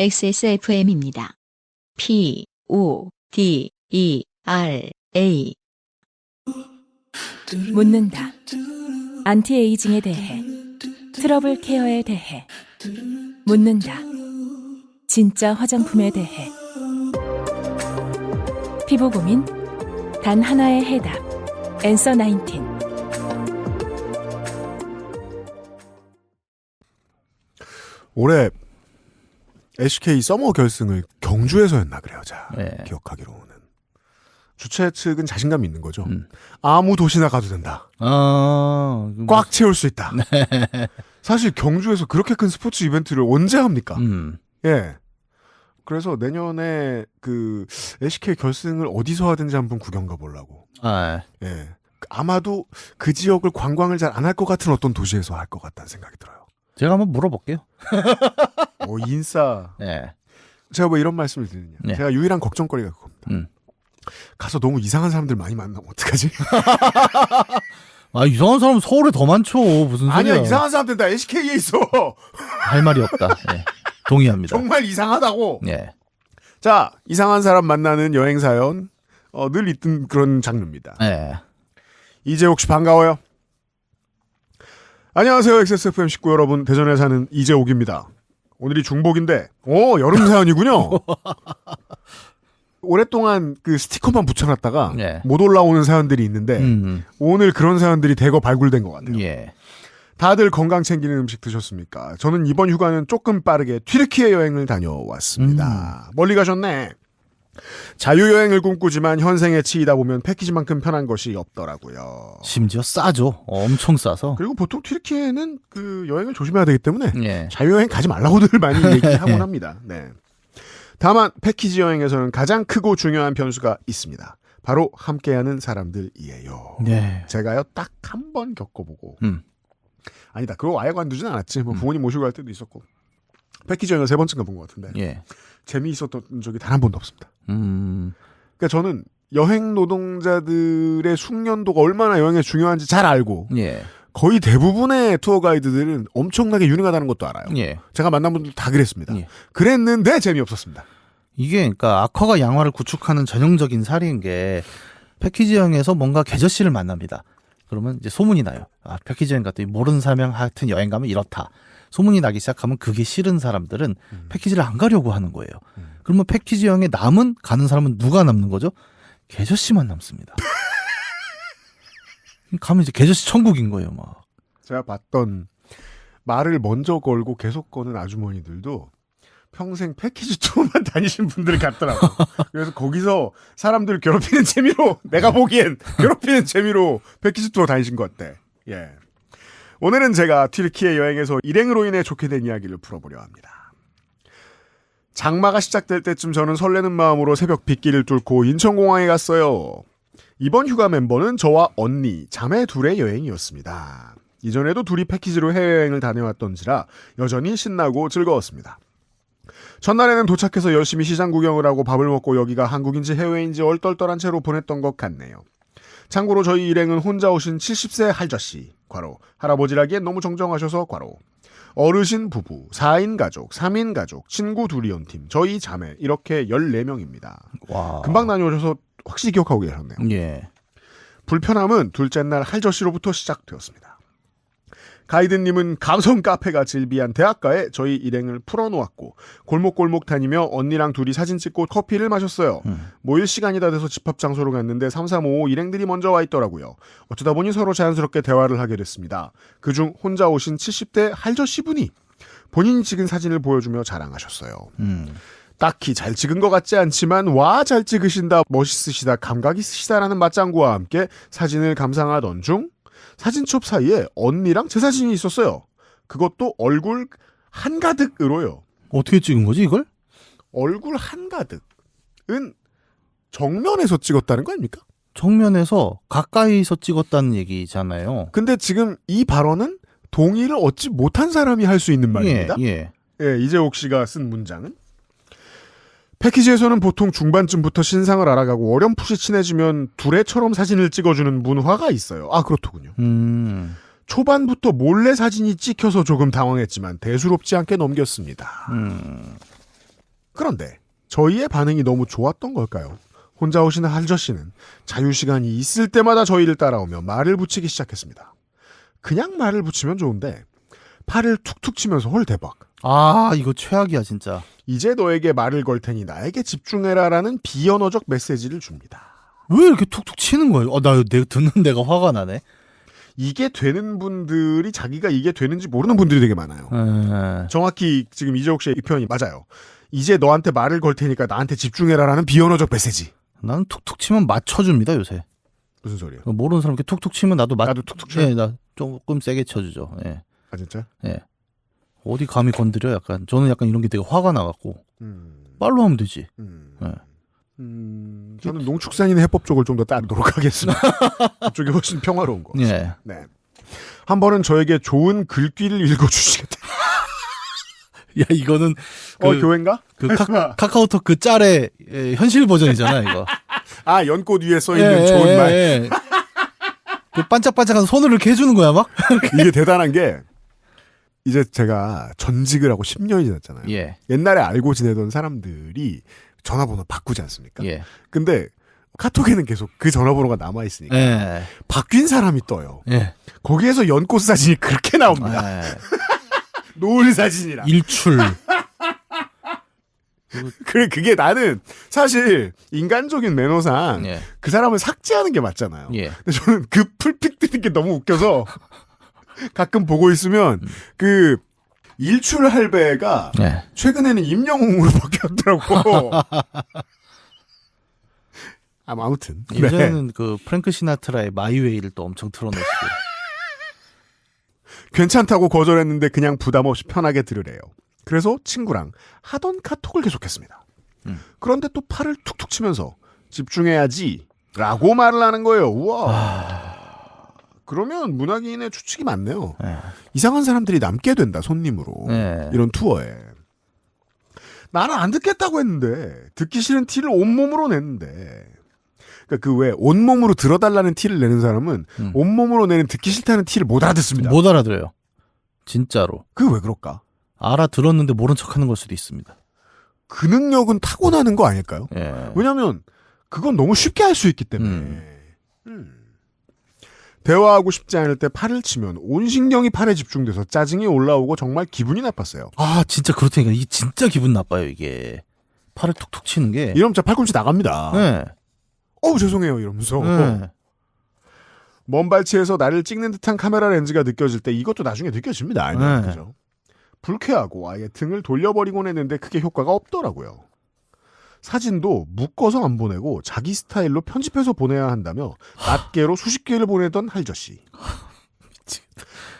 XSFM입니다. P, O, D, E, R, A. 묻는다. 안티에이징에 대해, 트러블 케어에 대해, 묻는다. 진짜 화장품에 대해. 피부 고민, 단 하나의 해답. 앤서 19. 올해 SK 서머 결승을 경주에서 했나 그래요. 자 네. 기억하기로는 주최 측은 자신감 이 있는 거죠. 음. 아무 도시나 가도 된다. 아, 꽉 채울 수 있다. 네. 사실 경주에서 그렇게 큰 스포츠 이벤트를 언제 합니까? 음. 예. 그래서 내년에 그 SK 결승을 어디서 하든지 한번 구경 가보려고. 아, 예. 아마도 그 지역을 관광을 잘 안 할 것 같은 어떤 도시에서 할 것 같다는 생각이 들어요. 제가 한번 물어볼게요. 어, 인싸. 네. 제가 뭐 이런 말씀을 드리냐. 네. 제가 유일한 걱정거리가 그겁니다. 음. 가서 너무 이상한 사람들 많이 만나면 어떡하지? 아, 이상한 사람 서울에 더 많죠. 무슨 소리야. 아니야, 이상한 사람들 다 SK에 있어. 할 말이 없다. 네. 동의합니다. 정말 이상하다고. 예. 자, 이상한 사람 만나는 여행 사연. 어, 늘 있던 그런 장르입니다. 예. 이재옥 씨 반가워요. 안녕하세요. XSFM 식구 여러분. 대전에 사는 이재옥입니다. 오늘이 중복인데, 오, 여름 사연이군요. 오랫동안 그 스티커만 붙여놨다가 네. 못 올라오는 사연들이 있는데, 음. 오늘 그런 사연들이 대거 발굴된 것 같아요. 예. 다들 건강 챙기는 음식 드셨습니까? 저는 이번 휴가는 조금 빠르게 튀르키예 여행을 다녀왔습니다. 멀리 가셨네. 자유여행을 꿈꾸지만 현생에 치이다 보면 패키지만큼 편한 것이 없더라고요. 심지어 싸죠. 엄청 싸서. 그리고 보통 튀르키예는 그 여행을 조심해야 되기 때문에 예. 자유여행 가지 말라고들 많이 얘기하곤 합니다. 네. 다만 패키지 여행에서는 가장 크고 중요한 변수가 있습니다. 바로 함께하는 사람들이에요. 네. 제가요 딱 한 번 겪어보고 음. 아니다 그거 아예 관두진 않았지 뭐 부모님 모시고 갈 때도 있었고 패키지 여행을 세 번째인가 본 것 같은데 예. 재미있었던 적이 단 한 번도 없습니다. 음. 그러니까 저는 여행 노동자들의 숙련도가 얼마나 여행에 중요한지 잘 알고 예. 거의 대부분의 투어 가이드들은 엄청나게 유능하다는 것도 알아요. 예. 제가 만난 분들 다 그랬습니다. 예. 그랬는데 재미없었습니다. 이게 그러니까 악화가 양화를 구축하는 전형적인 사례인 게 패키지 여행에서 뭔가 계저씨를 만납니다. 그러면 이제 소문이 나요. 아, 패키지 여행 갔더니 모르는 사람 하여튼 여행 가면 이렇다. 소문이 나기 시작하면 그게 싫은 사람들은 음. 패키지를 안 가려고 하는 거예요. 그러면 패키지 여행에 남은 가는 사람은 누가 남는 거죠? 계저씨만 남습니다. 가면 이제 계저씨 천국인 거예요, 막. 제가 봤던 말을 먼저 걸고 계속 거는 아주머니들도 평생 패키지 투어만 다니신 분들 같더라고. 그래서 거기서 사람들을 괴롭히는 재미로 내가 보기엔 괴롭히는 재미로 패키지 투어 다니신 것 같대. 예. 오늘은 제가 튀르키예 여행에서 일행으로 인해 좋게 된 이야기를 풀어보려 합니다. 장마가 시작될 때쯤 저는 설레는 마음으로 새벽 빗길을 뚫고 인천공항에 갔어요. 이번 휴가 멤버는 저와 언니, 자매 둘의 여행이었습니다. 이전에도 둘이 패키지로 해외여행을 다녀왔던지라 여전히 신나고 즐거웠습니다. 첫날에는 도착해서 열심히 시장 구경을 하고 밥을 먹고 여기가 한국인지 해외인지 얼떨떨한 채로 보냈던 것 같네요. 참고로 저희 일행은 혼자 오신 70세 할저씨, 과로, 할아버지라기엔 너무 정정하셔서 과로, 어르신 부부, 4인 가족, 3인 가족, 친구 둘이 온 팀, 저희 자매, 이렇게 14명입니다. 와. 금방 다녀오셔서 확실히 기억하고 계셨네요. 예. 불편함은 둘째 날 할저씨로부터 시작되었습니다. 가이드님은 감성 카페가 질비한 대학가에 저희 일행을 풀어놓았고 골목골목 다니며 언니랑 둘이 사진 찍고 커피를 마셨어요. 음. 모일 시간이 다 돼서 집합 장소로 갔는데 3355 일행들이 먼저 와 있더라고요. 어쩌다 보니 서로 자연스럽게 대화를 하게 됐습니다. 그중 혼자 오신 70대 할저씨 분이 본인이 찍은 사진을 보여주며 자랑하셨어요. 음. 딱히 잘 찍은 것 같지 않지만 와 잘 찍으신다 멋있으시다 감각 있으시다라는 맞장구와 함께 사진을 감상하던 중 사진첩 사이에 언니랑 제 사진이 있었어요. 그것도 얼굴 한가득으로요. 어떻게 찍은 거지, 이걸? 얼굴 한가득은 정면에서 찍었다는 거 아닙니까? 정면에서 가까이서 찍었다는 얘기잖아요. 근데 지금 이 발언은 동의를 얻지 못한 사람이 할 수 있는 말입니다. 예, 예. 예, 이재옥 씨가 쓴 문장은 패키지에서는 보통 중반쯤부터 신상을 알아가고 어렴풋이 친해지면 두레처럼 사진을 찍어주는 문화가 있어요. 아 그렇더군요. 음, 초반부터 몰래 사진이 찍혀서 조금 당황했지만 대수롭지 않게 넘겼습니다. 음, 그런데 저희의 반응이 너무 좋았던 걸까요? 혼자 오시는 할저 씨는 자유 시간이 있을 때마다 저희를 따라오며 말을 붙이기 시작했습니다. 그냥 말을 붙이면 좋은데 팔을 툭툭 치면서 헐 대박. 아 이거 최악이야 진짜. 이제 너에게 말을 걸 테니 나에게 집중해라라는 비언어적 메시지를 줍니다. 왜 이렇게 툭툭 치는 거예요? 어, 나 내가 듣는 데가 화가 나네. 이게 되는 분들이 자기가 이게 되는지 모르는 분들이 되게 많아요. 에, 정확히 지금 이재욱 씨의 이 표현이 맞아요. 이제 너한테 말을 걸 테니까 나한테 집중해라라는 비언어적 메시지. 나는 툭툭 치면 맞춰줍니다 요새. 무슨 소리예요? 모르는 사람 이렇게 툭툭 치면 나도 맞. 나도 툭툭 쳐. 예, 나 조금 세게 쳐주죠. 예. 아 진짜? 어디 감히 건드려 약간. 저는 약간 이런 게 되게 화가 나갖고 음. 말로 하면 되지. 음. 네. 음, 저는 농축산인의 해법 쪽을 좀 더 따르도록 하겠습니다. 그쪽이 훨씬 평화로운 거. 예. 네. 한 번은 저에게 좋은 글귀를 읽어주시겠다. 야 이거는 어, 그, 교회인가? 그 카, 카카오톡 그 짤의 예, 현실 버전이잖아 이거. 아, 연꽃 위에 써 있는 예, 좋은 예, 말. 예. 그 반짝반짝한 손을 이렇게 해주는 거야 막. 이게 대단한 게, 이제 제가 전직을 하고 10년이 지났잖아요. 예. 옛날에 알고 지내던 사람들이 전화번호 바꾸지 않습니까? 예. 근데 카톡에는 계속 그 전화번호가 남아 있으니까 예. 바뀐 사람이 떠요. 예. 거기에서 연꽃 사진이 그렇게 나옵니다. 예. 노을 사진이랑. 일출. 그래, 그게 나는 사실 인간적인 매너상 예. 그 사람을 삭제하는 게 맞잖아요. 예. 근데 저는 그 풀픽 뜨는 게 너무 웃겨서 가끔 보고 있으면 그 일출 할배가 예. 최근에는 임영웅으로 바뀌었더라고. 아, 아무튼. 네. 예전에는 그 프랭크 시나트라의 마이웨이를 또 엄청 틀어놓으시고. 괜찮다고 거절했는데 그냥 부담 없이 편하게 들으래요. 그래서 친구랑 하던 카톡을 계속했습니다. 음. 그런데 또 팔을 툭툭 치면서 집중해야지 라고 말을 하는 거예요. 우와. 그러면 문학인의 추측이 많네요. 예. 이상한 사람들이 남게 된다, 손님으로. 예. 이런 투어에. 나는 안 듣겠다고 했는데, 듣기 싫은 티를 온몸으로 냈는데, 그니까 그 왜, 온몸으로 들어달라는 티를 내는 사람은, 음. 온몸으로 내는 듣기 싫다는 티를 못 알아듣습니다. 못 알아들어요. 진짜로. 그게 왜 그럴까? 알아들었는데 모른 척하는 걸 수도 있습니다. 그 능력은 타고나는 거 아닐까요? 예. 왜냐면, 그건 너무 쉽게 할 수 있기 때문에. 음. 음. 대화하고 싶지 않을 때 팔을 치면 온 신경이 팔에 집중돼서 짜증이 올라오고 정말 기분이 나빴어요. 아 진짜 그렇다니까 이게 진짜 기분 나빠요 이게 팔을 툭툭 치는 게. 이러면 진짜 팔꿈치 나갑니다. 예. 어우, 죄송해요. 이러면서. 예. 먼 발치에서 나를 찍는 듯한 카메라 렌즈가 느껴질 때 이것도 나중에 느껴집니다. 아니면 네. 그죠? 불쾌하고 아예 등을 돌려버리곤 했는데 그게 효과가 없더라고요. 사진도 묶어서 안 보내고 자기 스타일로 편집해서 보내야 한다며 낱개로 수십 개를 보내던 할저 씨.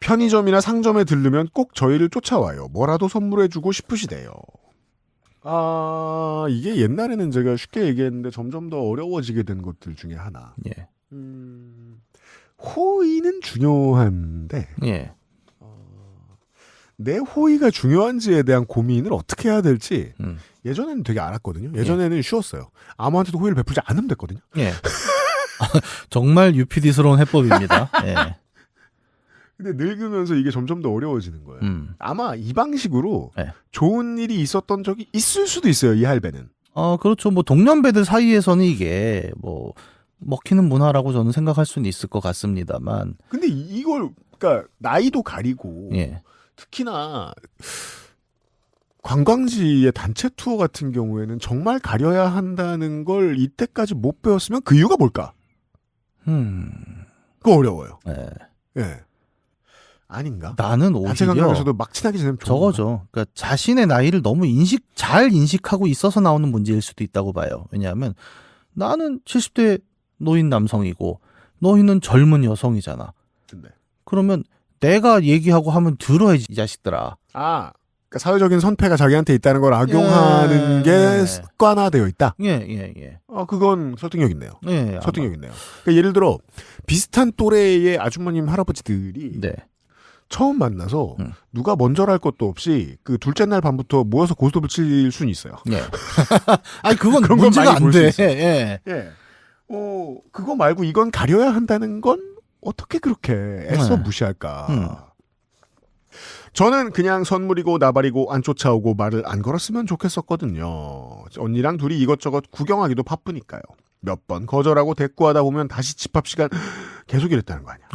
편의점이나 상점에 들르면 꼭 저희를 쫓아와요. 뭐라도 선물해주고 싶으시대요. 아, 이게 옛날에는 제가 쉽게 얘기했는데 점점 더 어려워지게 된 것들 중에 하나. 예. 음, 호의는 중요한데 예. 내 호의가 중요한지에 대한 고민을 어떻게 해야 될지 음. 예전에는 되게 알았거든요. 예전에는 쉬웠어요. 아무한테도 호의를 베풀지 않으면 됐거든요. 예. 정말 UPD스러운 해법입니다. 예. 근데 늙으면서 이게 점점 더 어려워지는 거예요. 음. 아마 이 방식으로 네. 좋은 일이 있었던 적이 있을 수도 있어요. 이 할배는. 어, 그렇죠. 뭐 동년배들 사이에서는 이게 뭐 먹히는 문화라고 저는 생각할 수는 있을 것 같습니다만. 근데 이- 이걸 그러니까 나이도 가리고 예. 특히나 관광지의 단체 투어 같은 경우에는 정말 가려야 한다는 걸 이때까지 못 배웠으면 그 이유가 뭘까? 음. 그거 어려워요. 예. 예. 아닌가? 나는 단체 오히려 관광에서도 막 친하게 지내면? 저거죠. 그러니까 자신의 나이를 너무 인식 잘 인식하고 있어서 나오는 문제일 수도 있다고 봐요. 왜냐하면 나는 70대 노인 남성이고 너희는 젊은 여성이잖아. 근데. 그러면 내가 얘기하고 하면 들어야지 이 자식들아. 아, 그러니까 사회적인 선패가 자기한테 있다는 걸 악용하는 예. 게 습관화되어 있다. 예, 예, 예. 어, 그건 설득력 있네요. 예. 설득력 있네요. 그러니까 예를 들어 비슷한 또래의 아주머님 할아버지들이 네. 처음 만나서 음. 누가 먼저랄 것도 없이 그 둘째 날 밤부터 모여서 고스톱을 칠 수는 있어요. 예. 아니 그건 그런 건 문제가 안 돼. 있어요. 예. 예. 어, 그거 말고 이건 가려야 한다는 건 어떻게 그렇게 애써 네. 무시할까? 음. 저는 그냥 선물이고 나발이고 안 쫓아오고 말을 안 걸었으면 좋겠었거든요. 언니랑 둘이 이것저것 구경하기도 바쁘니까요. 몇 번 거절하고 대꾸하다 보면 다시 집합 시간 계속 이랬다는 거 아니야.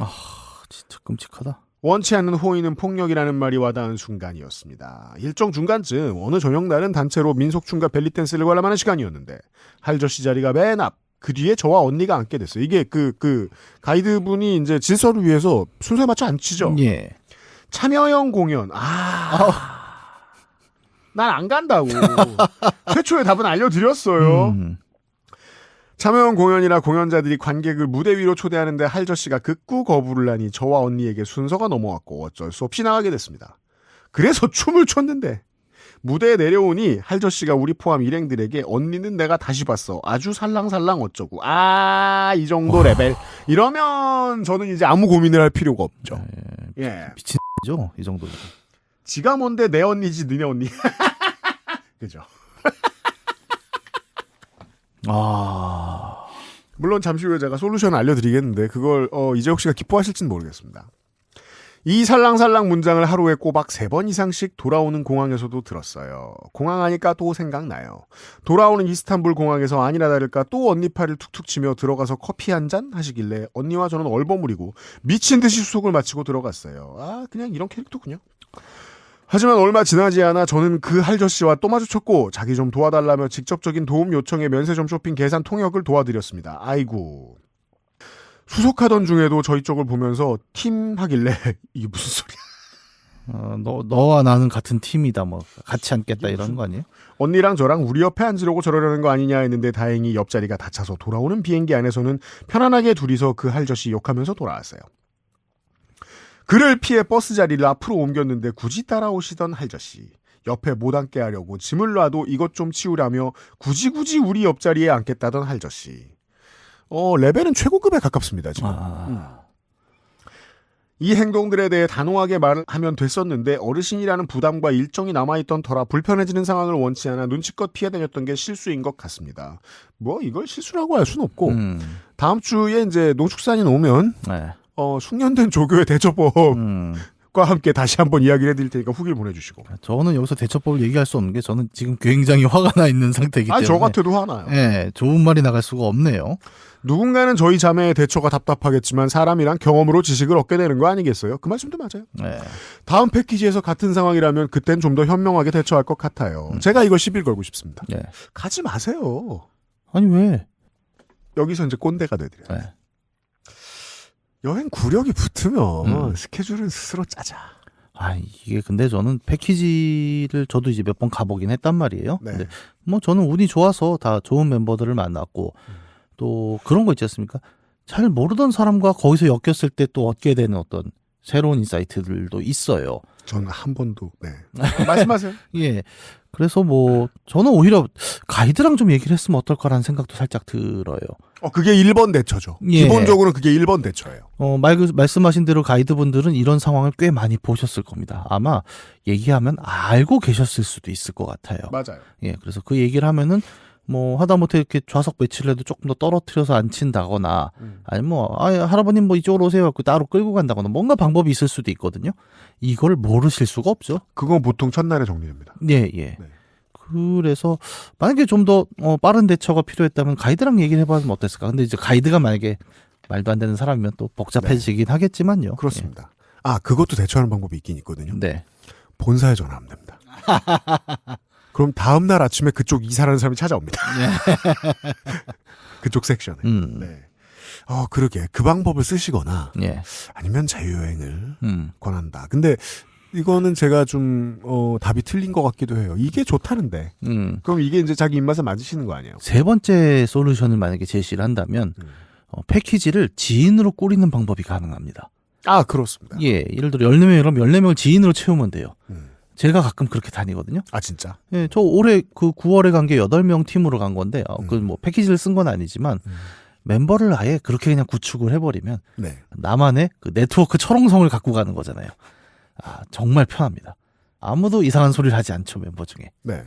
진짜 끔찍하다. 원치 않는 호의는 폭력이라는 말이 와닿은 순간이었습니다. 일정 중간쯤 어느 저녁날은 단체로 민속춤과 벨리댄스를 관람하는 시간이었는데 할저씨 자리가 맨 앞. 그 뒤에 저와 언니가 앉게 됐어요. 이게 그, 그, 가이드분이 이제 질서를 위해서 순서에 맞춰 앉히죠. 예. 참여형 공연. 아. 난 안 간다고. 최초의 답은 알려드렸어요. 음. 참여형 공연이라 공연자들이 관객을 무대 위로 초대하는데 할저 씨가 극구 거부를 하니 저와 언니에게 순서가 넘어왔고 어쩔 수 없이 나가게 됐습니다. 그래서 춤을 췄는데 무대에 내려오니 할저 씨가 우리 포함 일행들에게 언니는 내가 다시 봤어. 아주 살랑살랑 어쩌고. 아, 이 정도 레벨. 이러면 저는 이제 아무 고민을 할 필요가 없죠. 예. 미친죠 이 정도. 지가 뭔데 내 언니지 너네 언니. 그죠. 아. 물론 잠시 후에 제가 솔루션 알려드리겠는데 그걸 어, 이재욱 씨가 기뻐하실지는 모르겠습니다. 이 살랑살랑 문장을 하루에 꼬박 세 번 이상씩 돌아오는 공항에서도 들었어요. 공항 하니까 또 생각나요. 돌아오는 이스탄불 공항에서 아니나 다를까 또 언니 팔을 툭툭 치며 들어가서 커피 한 잔 하시길래 언니와 저는 얼버무리고 미친 듯이 수속을 마치고 들어갔어요. 아 그냥 이런 캐릭터군요. 하지만 얼마 지나지 않아 저는 그 할저씨와 또 마주쳤고 자기 좀 도와달라며 직접적인 도움 요청에 면세점 쇼핑 계산 통역을 도와드렸습니다. 아이고. 수속하던 중에도 저희 쪽을 보면서 팀 하길래 이게 무슨 소리야. 어, 너 너와 나는 같은 팀이다 뭐 같이 앉겠다 이런 거 아니에요? 언니랑 저랑 우리 옆에 앉으려고 저러려는 거 아니냐 했는데 다행히 옆자리가 닫혀서 돌아오는 비행기 안에서는 편안하게 둘이서 그 할저씨 욕하면서 돌아왔어요. 그를 피해 버스 자리를 앞으로 옮겼는데 굳이 따라오시던 할저씨. 옆에 못 앉게 하려고 짐을 놔도 이것 좀 치우라며 굳이 굳이 우리 옆자리에 앉겠다던 할저씨. 어, 레벨은 최고급에 가깝습니다, 지금. 아. 이 행동들에 대해 단호하게 말을 하면 됐었는데 어르신이라는 부담과 일정이 남아있던 터라 불편해지는 상황을 원치 않아 눈치껏 피해 다녔던 게 실수인 것 같습니다. 뭐 이걸 실수라고 할 수는 없고 음. 다음 주에 이제 농축산인 오면 네. 어, 숙련된 조교의 대처법 과 음. 함께 다시 한번 이야기를 해드릴 테니까 후기를 보내주시고. 저는 여기서 대처법을 얘기할 수 없는 게 저는 지금 굉장히 화가 나 있는 상태이기 아, 때문에. 저 같아도 화나요. 예, 좋은 말이 나갈 수가 없네요. 누군가는 저희 자매의 대처가 답답하겠지만 사람이란 경험으로 지식을 얻게 되는 거 아니겠어요? 그 말씀도 맞아요. 예. 다음 패키지에서 같은 상황이라면 그땐 좀 더 현명하게 대처할 것 같아요. 제가 이거 시비를 걸고 싶습니다. 예. 가지 마세요. 아니 왜? 여기서 이제 꼰대가 되드려요. 예. 여행 구력이 붙으면 음. 스케줄은 스스로 짜자. 아 이게 근데 저는 패키지를 저도 이제 몇 번 가보긴 했단 말이에요. 네. 근데 뭐 저는 운이 좋아서 다 좋은 멤버들을 만났고 음. 또 그런 거 있지 않습니까? 잘 모르던 사람과 거기서 엮였을 때 또 얻게 되는 어떤 새로운 인사이트들도 있어요. 저는 한 번도 네 말씀하세요. 예. 그래서 뭐 저는 오히려 가이드랑 좀 얘기를 했으면 어떨까라는 생각도 살짝 들어요. 어 그게 1번 대처죠. 예. 기본적으로 그게 1번 대처예요. 어, 말, 말씀하신 대로 가이드분들은 이런 상황을 꽤 많이 보셨을 겁니다. 아마 얘기하면 알고 계셨을 수도 있을 것 같아요. 맞아요. 예, 그래서 그 얘기를 하면은 뭐 하다못해 이렇게 좌석 배치를 해도 조금 더 떨어뜨려서 앉힌다거나 음. 아니면 뭐 아, 할아버님 뭐 이쪽으로 오세요. 그 따로 끌고 간다거나 뭔가 방법이 있을 수도 있거든요. 이걸 모르실 수가 없죠. 그건 보통 첫날에 정리됩니다. 예, 예. 네. 그래서 만약에 좀더 어, 빠른 대처가 필요했다면 가이드랑 얘기를 해봐면 어땠을까? 근데 이제 가이드가 만약에 말도 안 되는 사람이면 또 복잡해지긴 하겠지만요. 네. 그렇습니다. 아 그것도 대처하는 방법이 있긴 있거든요. 예. 네. 본사에 전화하면 됩니다. 그럼 다음 날 아침에 그쪽 이사라는 사람이 찾아옵니다. 그쪽 섹션에. 음. 네. 어 그러게 그 방법을 쓰시거나 예. 아니면 자유여행을 음. 권한다. 근데 이거는 제가 좀 어, 답이 틀린 것 같기도 해요. 이게 좋다는데. 음. 그럼 이게 이제 자기 입맛에 맞으시는 거 아니에요? 세 번째 솔루션을 만약에 제시를 한다면 음. 어, 패키지를 지인으로 꾸리는 방법이 가능합니다. 아 그렇습니다. 예, 예를 들어 14명이라면 14명을 지인으로 채우면 돼요. 음. 제가 가끔 그렇게 다니거든요. 아 진짜. 예, 저 올해 그 9월에 간 게 8명 팀으로 간 건데, 어, 음. 그뭐 패키지를 쓴 건 아니지만, 음. 멤버를 아예 그렇게 그냥 구축을 해버리면, 네. 나만의 그 네트워크 철옹성을 갖고 가는 거잖아요. 아, 정말 편합니다. 아무도 이상한 소리를 하지 않죠, 멤버 중에. 네.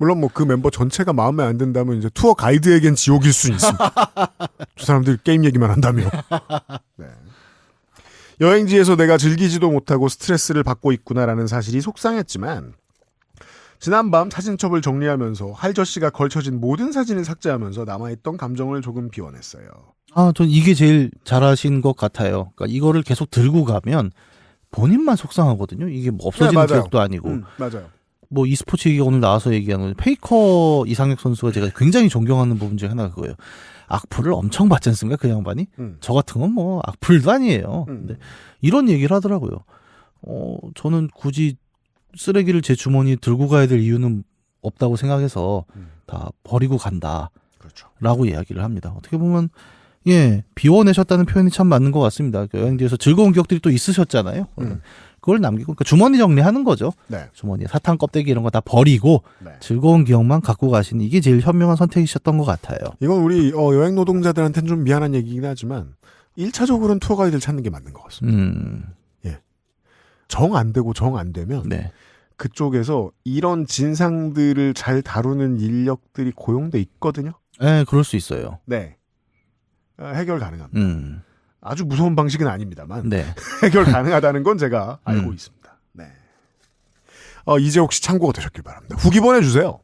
물론 뭐 그 멤버 전체가 마음에 안 든다면 이제 투어 가이드에겐 지옥일 수 있습니다. 저 사람들 게임 얘기만 한다며. 네. 여행지에서 내가 즐기지도 못하고 스트레스를 받고 있구나라는 사실이 속상했지만 지난밤 사진첩을 정리하면서 할저 씨가 걸쳐진 모든 사진을 삭제하면서 남아있던 감정을 조금 비워냈어요. 아, 전 이게 제일 잘하신 것 같아요. 그러니까 이거를 계속 들고 가면 본인만 속상하거든요. 이게 뭐 없어지는 네. 기억도 아니고. 음, 맞아요. 뭐 e스포츠 얘기가 오늘 나와서 얘기하는 페이커 이상혁 선수가 제가 굉장히 존경하는 부분 중에 하나가 그거예요. 악플을 엄청 받지 않습니까? 그 양반이? 음. 저 같은 건 뭐 악플도 아니에요. 음. 근데 이런 얘기를 하더라고요. 어, 저는 굳이 쓰레기를 제 주머니에 들고 가야 될 이유는 없다고 생각해서 음. 다 버리고 간다. 그렇죠. 라고 이야기를 합니다. 어떻게 보면 예 비워내셨다는 표현이 참 맞는 것 같습니다. 그 여행 뒤에서 즐거운 기억들이 또 있으셨잖아요. 음. 그걸 남기고 그러니까 주머니 정리하는 거죠. 네. 주머니에 사탕 껍데기 이런 거 다 버리고 네. 즐거운 기억만 갖고 가시는 이게 제일 현명한 선택이셨던 것 같아요. 이건 우리 어, 여행 노동자들한테는 좀 미안한 얘기긴 하지만 1차적으로는 투어 가이드를 찾는 게 맞는 것 같습니다. 음, 정안 되고 정 안 되면 네, 그쪽에서 이런 진상들을 잘 다루는 인력들이 고용돼 있거든요. 예, 그럴 수 있어요. 네. 어, 해결 가능합니다. 음, 아주 무서운 방식은 아닙니다만 네, 해결 가능하다는 건 제가 알고 음. 있습니다. 네. 어, 이제 혹시 참고가 되셨길 바랍니다. 후기 보내주세요.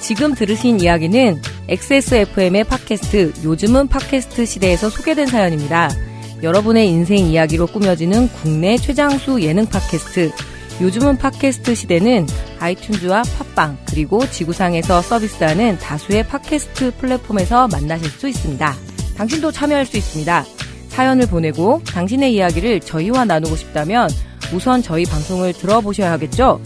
지금 들으신 이야기는 XSFM의 팟캐스트 요즘은 팟캐스트 시대에서 소개된 사연입니다. 여러분의 인생 이야기로 꾸며지는 국내 최장수 예능 팟캐스트 요즘은 팟캐스트 시대는 아이튠즈와 팟빵 그리고 지구상에서 서비스하는 다수의 팟캐스트 플랫폼에서 만나실 수 있습니다. 당신도 참여할 수 있습니다. 사연을 보내고 당신의 이야기를 저희와 나누고 싶다면 우선 저희 방송을 들어보셔야 하겠죠?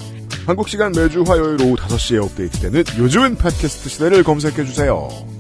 한국 시간 매주 화요일 오후 5시에 업데이트되는 요즘은 팟캐스트 시대를 검색해주세요.